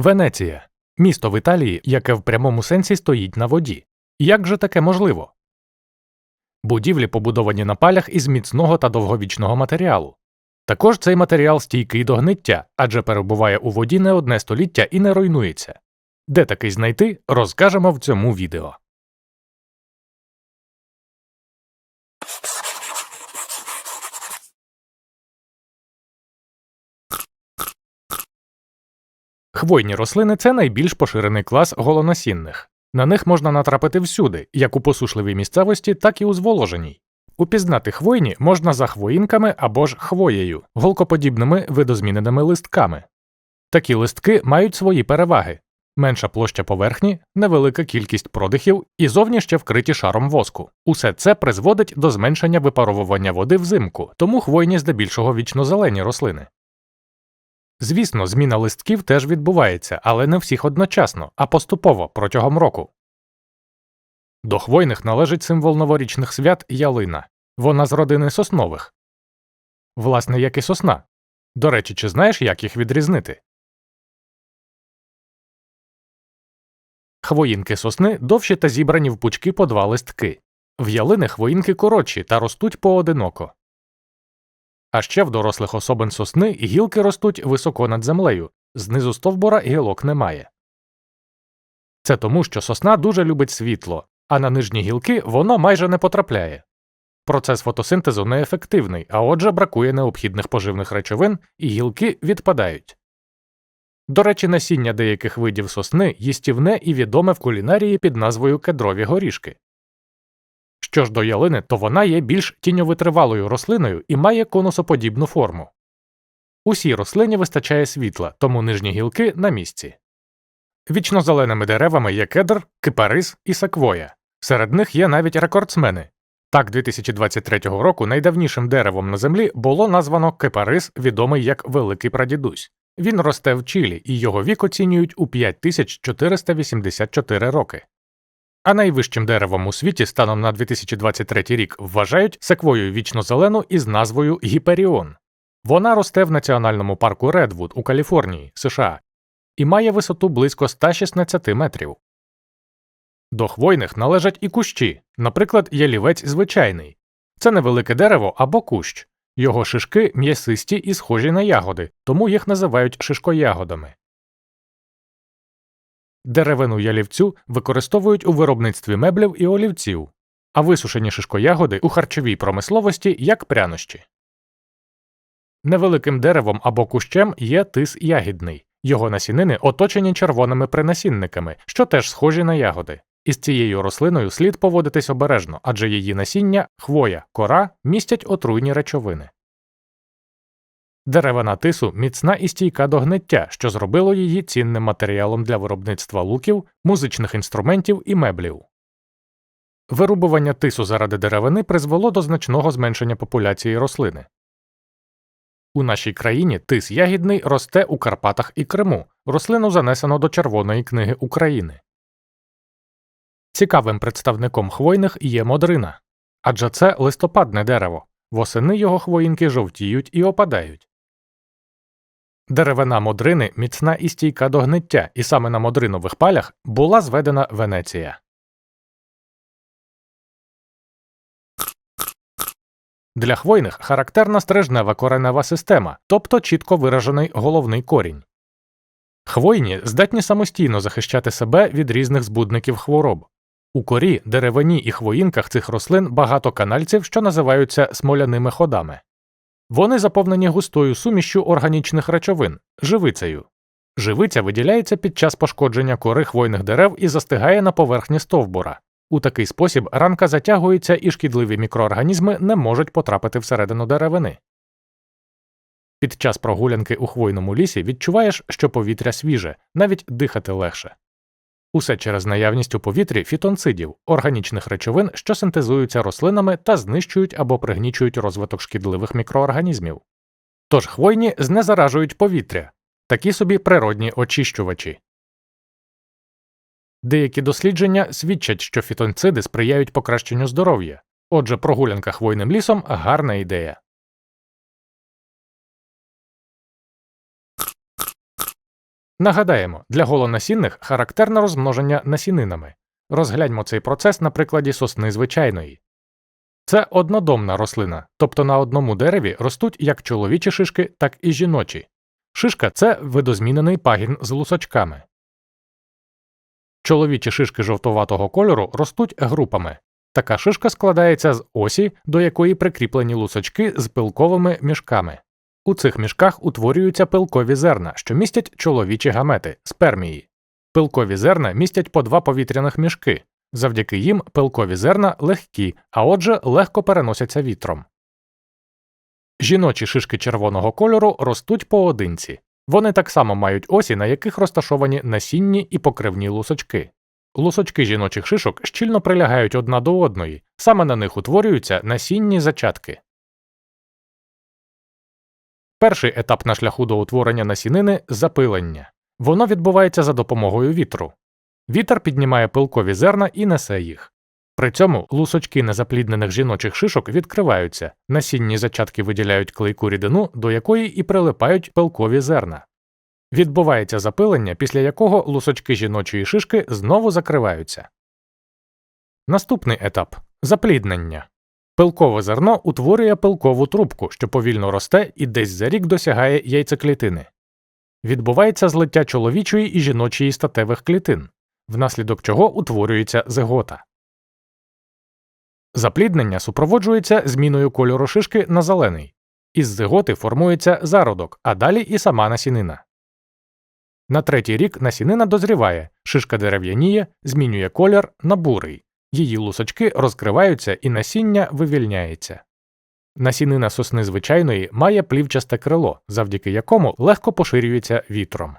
Венеція місто в Італії, яке в прямому сенсі стоїть на воді. Як же таке можливо? Будівлі побудовані на палях із міцного та довговічного матеріалу. Також цей матеріал стійкий до гниття, адже перебуває у воді не одне століття і не руйнується. Де такий знайти, розкажемо в цьому відео. Хвойні рослини це найбільш поширений клас голоносінних. На них можна натрапити всюди, як у посушливій місцевості, так і у зволоженій. Упізнати хвойні можна за хвоїнками або ж хвоєю, голкоподібними видозміненими листками. Такі листки мають свої переваги менша площа поверхні, невелика кількість продихів і зовні ще вкриті шаром воску. Усе це призводить до зменшення випаровування води взимку, тому хвойні здебільшого вічнозелені рослини. Звісно, зміна листків теж відбувається, але не всіх одночасно, а поступово протягом року. До хвойних належить символ новорічних свят ялина. Вона з родини соснових. Власне, як і сосна. До речі, чи знаєш, як їх відрізнити? Хвоїнки сосни довші та зібрані в пучки по два листки. В ялини хвоїнки коротші та ростуть поодиноко. А ще в дорослих особин сосни гілки ростуть високо над землею, знизу стовбура гілок немає. Це тому, що сосна дуже любить світло, а на нижні гілки воно майже не потрапляє. Процес фотосинтезу неефективний, а отже, бракує необхідних поживних речовин і гілки відпадають. До речі, насіння деяких видів сосни їстівне і відоме в кулінарії під назвою кедрові горішки. Що ж до ялини, то вона є більш тіньовитривалою рослиною і має конусоподібну форму. Усій рослині вистачає світла, тому нижні гілки на місці. Вічнозеленими деревами є кедр, кипарис і саквоя. Серед них є навіть рекордсмени. Так, 2023 року найдавнішим деревом на землі було названо кипарис, відомий як Великий Прадідусь. Він росте в Чилі, і його вік оцінюють у 5484 роки. А найвищим деревом у світі станом на 2023 рік вважають секвою вічнозелену із назвою Гіперіон. Вона росте в національному парку Редвуд у Каліфорнії, США, і має висоту близько 116 метрів. До хвойних належать і кущі, наприклад, ялівець звичайний. Це невелике дерево або кущ. Його шишки м'ясисті і схожі на ягоди, тому їх називають шишкоягодами. Деревину ялівцю використовують у виробництві меблів і олівців, а висушені шишкоягоди у харчовій промисловості як прянощі. Невеликим деревом або кущем є тис ягідний. Його насінини оточені червоними принасінниками, що теж схожі на ягоди. Із цією рослиною слід поводитись обережно, адже її насіння, хвоя, кора містять отруйні речовини. Деревина тису міцна і стійка до гниття, що зробило її цінним матеріалом для виробництва луків, музичних інструментів і меблів. Вирубування тису заради деревини призвело до значного зменшення популяції рослини. У нашій країні тис ягідний росте у Карпатах і Криму. Рослину занесено до Червоної книги України. Цікавим представником хвойних є модрина, адже це листопадне дерево. Восени його хвоїнки жовтіють і опадають. Деревина модрини міцна і стійка до гниття, і саме на модринових палях була зведена Венеція. Для хвойних характерна стрижнева коренева система, тобто чітко виражений головний корінь. Хвойні здатні самостійно захищати себе від різних збудників хвороб. У корі, деревині і хвоїнках цих рослин багато канальців, що називаються смоляними ходами. Вони заповнені густою сумішшю органічних речовин живицею. Живиця виділяється під час пошкодження кори хвойних дерев і застигає на поверхні стовбура. У такий спосіб ранка затягується і шкідливі мікроорганізми не можуть потрапити всередину деревини. Під час прогулянки у хвойному лісі відчуваєш, що повітря свіже, навіть дихати легше. Усе через наявність у повітрі фітонцидів, органічних речовин, що синтезуються рослинами та знищують або пригнічують розвиток шкідливих мікроорганізмів. Тож хвойні знезаражують повітря, такі собі природні очищувачі. Деякі дослідження свідчать, що фітонциди сприяють покращенню здоров'я, отже, прогулянка хвойним лісом гарна ідея. Нагадаємо, для голонасінних характерне розмноження насінинами. Розгляньмо цей процес на прикладі сосни звичайної. Це однодомна рослина, тобто на одному дереві ростуть як чоловічі шишки, так і жіночі. Шишка це видозмінений пагін з лусочками. Чоловічі шишки жовтуватого кольору ростуть групами. Така шишка складається з осі, до якої прикріплені лусочки з пилковими мішками. У цих мішках утворюються пилкові зерна, що містять чоловічі гамети спермії. Пилкові зерна містять по два повітряних мішки. Завдяки їм пилкові зерна легкі, а отже, легко переносяться вітром. Жіночі шишки червоного кольору ростуть поодинці. Вони так само мають осі, на яких розташовані насінні і покривні лусочки. Лусочки жіночих шишок щільно прилягають одна до одної, саме на них утворюються насінні зачатки. Перший етап на шляху до утворення насінини запилення. Воно відбувається за допомогою вітру. Вітер піднімає пилкові зерна і несе їх. При цьому лусочки незапліднених жіночих шишок відкриваються, насінні зачатки виділяють клейку рідину, до якої і прилипають пилкові зерна. Відбувається запилення, після якого лусочки жіночої шишки знову закриваються. Наступний етап запліднення. Пилкове зерно утворює пилкову трубку, що повільно росте і десь за рік досягає яйцеклітини. Відбувається злиття чоловічої і жіночої статевих клітин, внаслідок чого утворюється зигота. Запліднення супроводжується зміною кольору шишки на зелений. Із зиготи формується зародок, а далі і сама насінина. На третій рік насінина дозріває, шишка дерев'яніє, змінює колір на бурий. Її лусочки розкриваються і насіння вивільняється. Насінина сосни звичайної має плівчасте крило, завдяки якому легко поширюється вітром.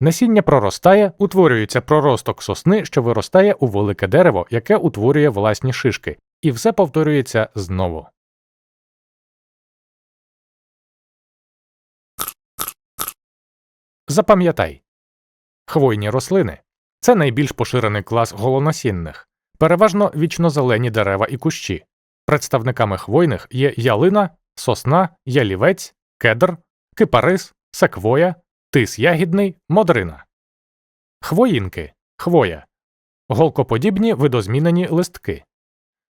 Насіння проростає, утворюється проросток сосни, що виростає у велике дерево, яке утворює власні шишки, і все повторюється знову. Запам'ятай хвойні рослини це найбільш поширений клас голонасінних, переважно вічнозелені дерева і кущі. Представниками хвойних є ялина, сосна, ялівець, кедр, кипарис, секвоя, тис ягідний, модрина. Хвоїнки хвоя. Голкоподібні видозмінені листки.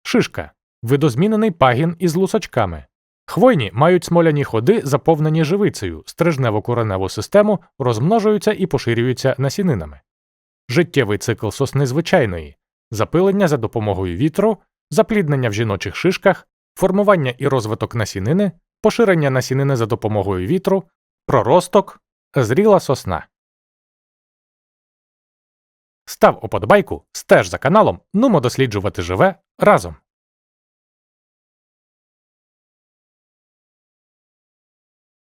Шишка видозмінений пагін із лусочками. Хвойні мають смоляні ходи, заповнені живицею, стрижнево кореневу систему, розмножуються і поширюються насінинами. Життєвий цикл сосни звичайної, запилення за допомогою вітру, запліднення в жіночих шишках, формування і розвиток насінини, поширення насінини за допомогою вітру, проросток, зріла сосна. Став уподобайку, стеж за каналом, нумо досліджувати живе разом.